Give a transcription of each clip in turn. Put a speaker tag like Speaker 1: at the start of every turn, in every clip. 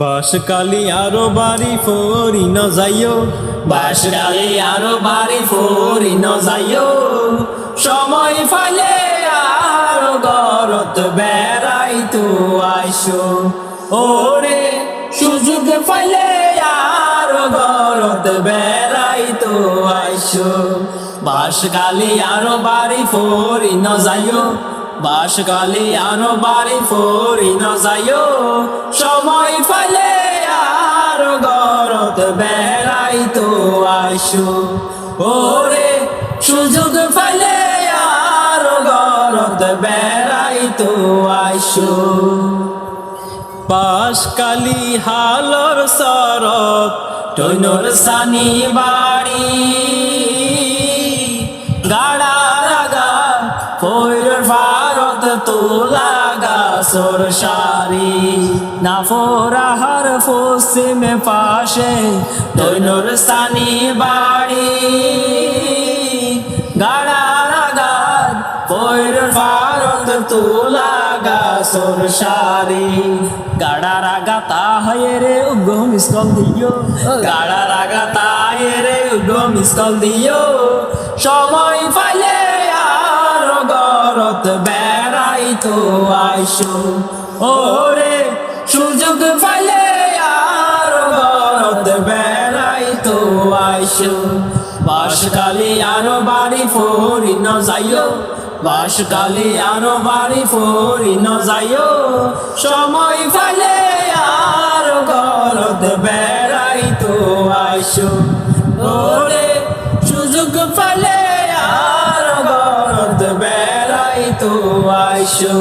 Speaker 1: বাসকালি আরও বাড়ি ফরি ন যাইও।
Speaker 2: বাসকালে আরও বাড়ি ফরি ন যাইও। সময় ফালে আরও গরত বেড়াই তো আইসো। ওরে সুযোগ ফালে আরও গরত বেড়াই তো আইসো। বাসকালে আরও বাড়ি ফরি ন যাইও। বাসকালে আরও বাড়ি ফরি ন যাইও। সময় গরত বেড়াই তো আইসো ওরে, সুযোগ ফেলে আর গরত বেড়াই তো আইসো
Speaker 1: বাসকালি হালর সরত
Speaker 2: টৈনর সানি বাড়ি। গাড়া রাগা, ফৈর ভারত তো লাগা সোর। সারি না পশ্চিমে পাশে টৈনর সানি বাড়ি। গাড়া রাগা ফৈর ভারত তো লাগা সোর সারি। গাড়া রাগা তাহায় রে, উগ্র মিসকল দিও। গাড়া রাগা তাহায় রে, উগ্র মিসকল দিও। সময় পাইলে আর গরত বেড়াই তো আইসো। ওরে সুযোগ পাইলে আর গরত বেড়াই তো আইসো। বাসকালে আরও বাড়ি ফরি ন যাইও। বাসকালে আরও বাড়ি ফরি ন যাইও। সময় ফালে আর গরদ বেড়াই তো আইসো। ওরে সুযোগ ফালে আর গরদ বেড়াই তো আইসো।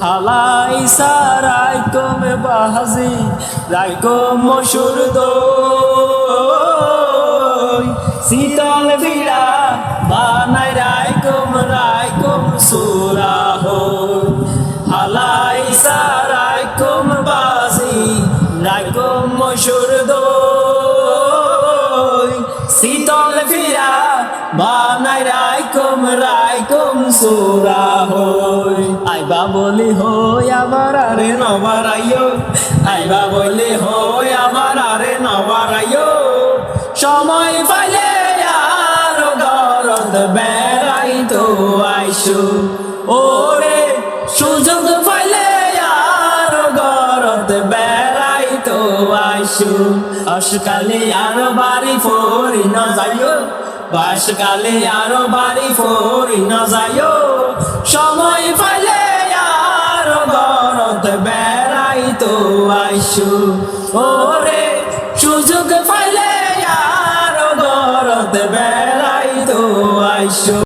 Speaker 2: হালাই সারাই কমে বাহাজি রাই কম মসুর শীতল ভিড়া বানাই রাই কম রাই কম সুরা হো হালাই সারাই কম বাজি রাই কম মসুর শীতল ভিড়া বানাই রাই কম রাই কম সুরা হই। আইবা বলি হই আমার আরে নবারাইও আইবা বলি হই আমার আরে নবারাইও সময় পাইলে আর গরদ বেড়াই তো আইসো। ওরে সুযোগ পাইলে আর গরদ বেড়াই তো আইসো। অসকালে আর বাড়ি ফরি ন যাইও। বাসকালে আরও বাড়ি ফরি ন যাইও। সময় পাইলে আর গরত বেড়াই তো আইসো। ওরে, সুযোগ পাইলে আর গরত বেড়াই তো আইসো।